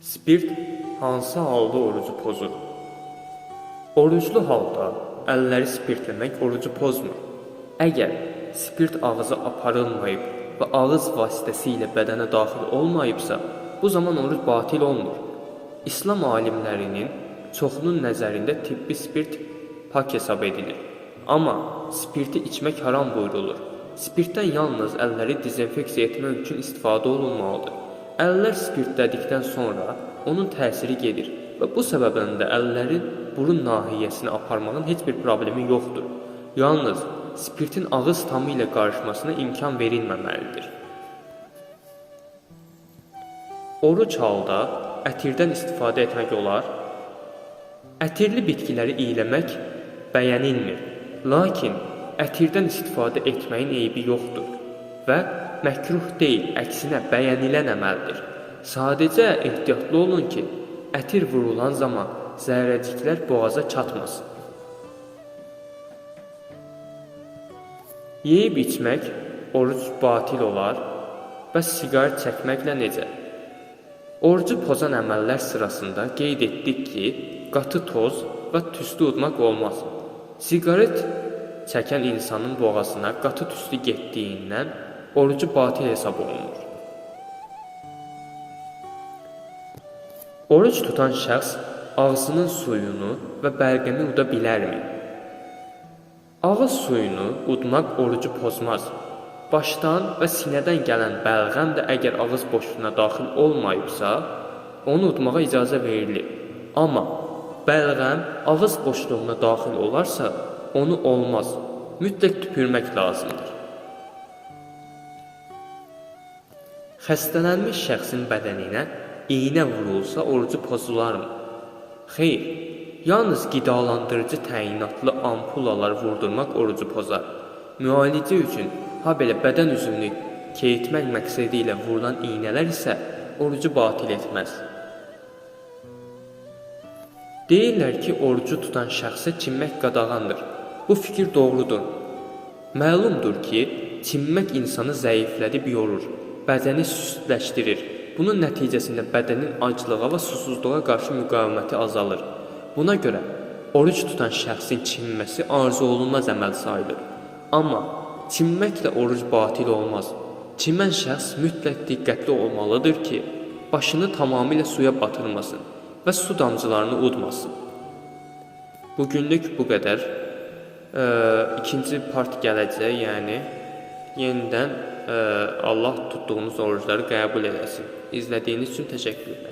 Spirt hansı halda orucu pozur? Oruclu halda əlləri spirtləmək orucu pozmur. Əgər spirt ağza aparılmayıb və ağız vasitəsilə bədənə daxil olmayıbsa, bu zaman oruc batil olmur. İslam alimlərinin çoxunun nəzərində tibbi spirt pak hesab edilir. Amma spirti içmək haram buyurulur. Spirtdən yalnız əlləri dezinfeksiya etmək üçün istifadə olunmalıdır. Əllər spirtlədikdən sonra onun təsiri gedir və bu səbəbdən də əllərin burun nahiyəsinə aparmağın heç bir problemi yoxdur. Yalnız spirtin ağız tamı ilə qarışmasına imkan verilməməlidir. Oruc halda ətirdən istifadə etmək olar. Ətirli bitkiləri iyləmək bəyənilmir. Lakin ətirdən istifadə etməyin eybi yoxdur və məkruh deyil, əksinə bəyənilən əməldir. Sadəcə ehtiyatlı olun ki, ətir vurulan zaman zərrəciklər boğaza çatmasın. Yeyib içmək oruc batil olar və siqaret çəkməklə necə? Orucu pozan əməllər sırasında qeyd etdik ki, qatı toz və tüstü udmaq olmaz. Siqaret çəkən insanın boğazına qatı tüstü getdiyindən orucu batil hesab olunur. Oruc tutan şəxs ağzının suyunu və bəlğəmi uda bilərmi? Ağız suyunu udmaq orucu pozmaz. Başdan və sinədən gələn bəlğəm də əgər ağız boşluğuna daxil olmayıbsa, onu udmağa icazə verilir. Amma bəlğəm ağız boşluğuna daxil olarsa, onu olmaz. Mütləq tüpürmək lazımdır. Xəstələnmiş şəxsin bədəninə iynə vurulsa orucu pozularmı? Xeyr, yalnız qidalandırıcı təyinatlı ampulalar vurdurmaq orucu pozar. Müalicə üçün ha belə bədən üzvünü keyitmək məqsədi ilə vurulan iynələr isə orucu batil etməz. Deyirlər ki, orucu tutan şəxsə çimmək qadağandır. Bu fikir doğrudur. Məlumdur ki, çimmək insanı zəiflədib yorur, bədəni süstləşdirir. Bunun nəticəsində bədənin aclığa və susuzluğa qarşı müqaviməti azalır. Buna görə oruc tutan şəxsin çimməsi arzu olunmaz əməl sayılır. Amma çimməklə oruc batil olmaz. Çimən şəxs mütləq diqqətli olmalıdır ki, başını tamamilə suya batırmasın və su damcılarını udmasın. Bugünlük bu qədər. Ee, ikinci part gələcək, yəni yenidən e, Allah tutduğunuz orucları qəbul eləsin. İzlədiyiniz üçün təşəkkürlər.